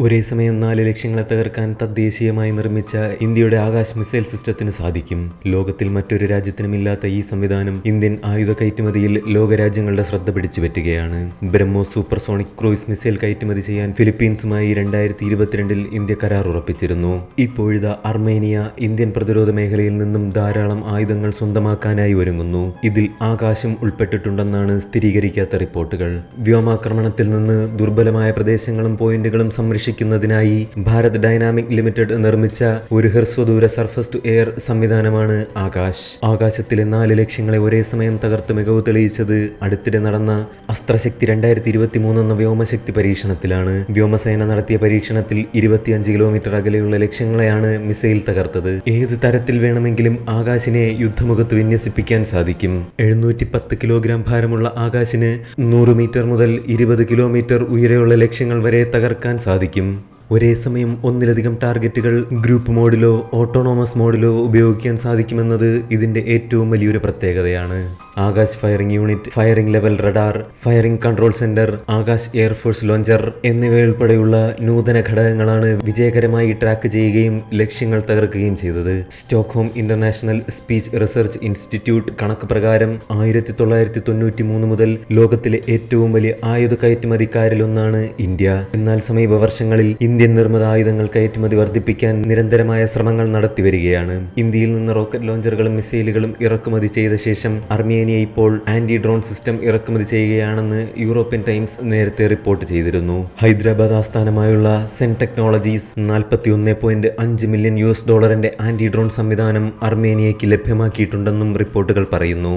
ഒരേ സമയം നാല് ലക്ഷ്യങ്ങളെ തകർക്കാൻ തദ്ദേശീയമായി നിർമ്മിച്ച ഇന്ത്യയുടെ ആകാശ് മിസൈൽ സിസ്റ്റത്തിന് സാധിക്കും. ലോകത്തിൽ മറ്റൊരു രാജ്യത്തിനുമില്ലാത്ത ഈ സംവിധാനം ഇന്ത്യൻ ആയുധ കയറ്റുമതിയിൽ ലോകരാജ്യങ്ങളുടെ ശ്രദ്ധ പിടിച്ചു പറ്റുകയാണ്. ബ്രഹ്മോ സൂപ്പർസോണിക് ക്രൂയിസ് മിസൈൽ കയറ്റുമതി ചെയ്യാൻ ഫിലിപ്പീൻസുമായി രണ്ടായിരത്തി ഇരുപത്തിരണ്ടിൽ ഇന്ത്യ കരാർ ഉറപ്പിച്ചിരുന്നു. ഇപ്പോഴിത അർമേനിയ ഇന്ത്യൻ പ്രതിരോധ മേഖലയിൽ നിന്നും ധാരാളം ആയുധങ്ങൾ സ്വന്തമാക്കാനായി ഒരുങ്ങുന്നു. ഇതിൽ ആകാശം ഉൾപ്പെട്ടിട്ടുണ്ടെന്നാണ് സ്ഥിരീകരിക്കാത്ത റിപ്പോർട്ടുകൾ. വ്യോമാക്രമണത്തിൽ നിന്ന് ദുർബലമായ പ്രദേശങ്ങളും പോയിന്റുകളും സംരക്ഷിക്കുന്നതിനായി ഭാരത് ഡൈനാമിക് ലിമിറ്റഡ് നിർമ്മിച്ച ഒരു ഹ്രസ്വദൂര സർഫസ് ടു എയർ സംവിധാനമാണ് ആകാശ്. ആകാശത്തിലെ നാല് ലക്ഷ്യങ്ങളെ ഒരേ സമയം തകർത്ത് മികവ് തെളിയിച്ചത് അടുത്തിടെ നടന്ന അസ്ത്രശക്തി രണ്ടായിരത്തി ഇരുപത്തി മൂന്നെന്ന വ്യോമശക്തി പരീക്ഷണത്തിലാണ്. വ്യോമസേന നടത്തിയ പരീക്ഷണത്തിൽ ഇരുപത്തിയഞ്ച് കിലോമീറ്റർ അകലെയുള്ള ലക്ഷ്യങ്ങളെയാണ് മിസൈൽ തകർത്തത്. ഏത് തരത്തിൽ വേണമെങ്കിലും ആകാശിനെ യുദ്ധമുഖത്ത് വിന്യസിപ്പിക്കാൻ സാധിക്കും. എഴുന്നൂറ്റി പത്ത് കിലോഗ്രാം ഭാരമുള്ള ആകാശിന് നൂറ് മീറ്റർ മുതൽ ഇരുപത് കിലോമീറ്റർ ഉയരെയുള്ള ലക്ഷ്യങ്ങൾ വരെ തകർക്കാൻ സാധിക്കും. hakim ഒരേ സമയം ഒന്നിലധികം ടാർഗറ്റുകൾ ഗ്രൂപ്പ് മോഡിലോ ഓട്ടോണോമസ് മോഡിലോ ഉപയോഗിക്കാൻ സാധിക്കുമെന്നത് ഇതിന്റെ ഏറ്റവും വലിയൊരു പ്രത്യേകതയാണ്. Akash firing unit firing level radar firing control centre Akash air force launcher എന്നിവയുൾപ്പെടെയുള്ള നൂതന ഘടകങ്ങളാണ് വിജയകരമായി ട്രാക്ക് ചെയ്യുകയും ലക്ഷ്യങ്ങൾ തകർക്കുകയും ചെയ്തത്. Stockholm international speech research institute കണക്ക് പ്രകാരം ആയിരത്തി തൊള്ളായിരത്തി തൊണ്ണൂറ്റി മൂന്ന് മുതൽ ലോകത്തിലെ ഏറ്റവും വലിയ ആയുധ കയറ്റുമതിക്കാരിലൊന്നാണ് ഇന്ത്യ. എന്നാൽ സമീപ വർഷങ്ങളിൽ ഇന്ത്യൻ നിർമ്മിത ആയുധങ്ങൾ കയറ്റുമതി വർദ്ധിപ്പിക്കാൻ നിരന്തരമായ ശ്രമങ്ങൾ നടത്തി വരികയാണ്. ഇന്ത്യയിൽ നിന്ന് റോക്കറ്റ് ലോഞ്ചറുകളും മിസൈലുകളും ഇറക്കുമതി ചെയ്ത ശേഷം അർമേനിയ ഇപ്പോൾ ആന്റി ഡ്രോൺ സിസ്റ്റം ഇറക്കുമതി ചെയ്യുകയാണെന്ന് യൂറോപ്യൻ ടൈംസ് നേരത്തെ റിപ്പോർട്ട് ചെയ്തിരുന്നു. ഹൈദരാബാദ് ആസ്ഥാനമായുള്ള സെൻ ടെക്നോളജീസ് നാൽപ്പത്തി ഒന്ന് പോയിന്റ് അഞ്ച് മില്യൺ യു എസ് ഡോളറിന്റെ ആന്റി ഡ്രോൺ സംവിധാനം അർമേനിയയ്ക്ക് ലഭ്യമാക്കിയിട്ടുണ്ടെന്നും റിപ്പോർട്ടുകൾ പറയുന്നു.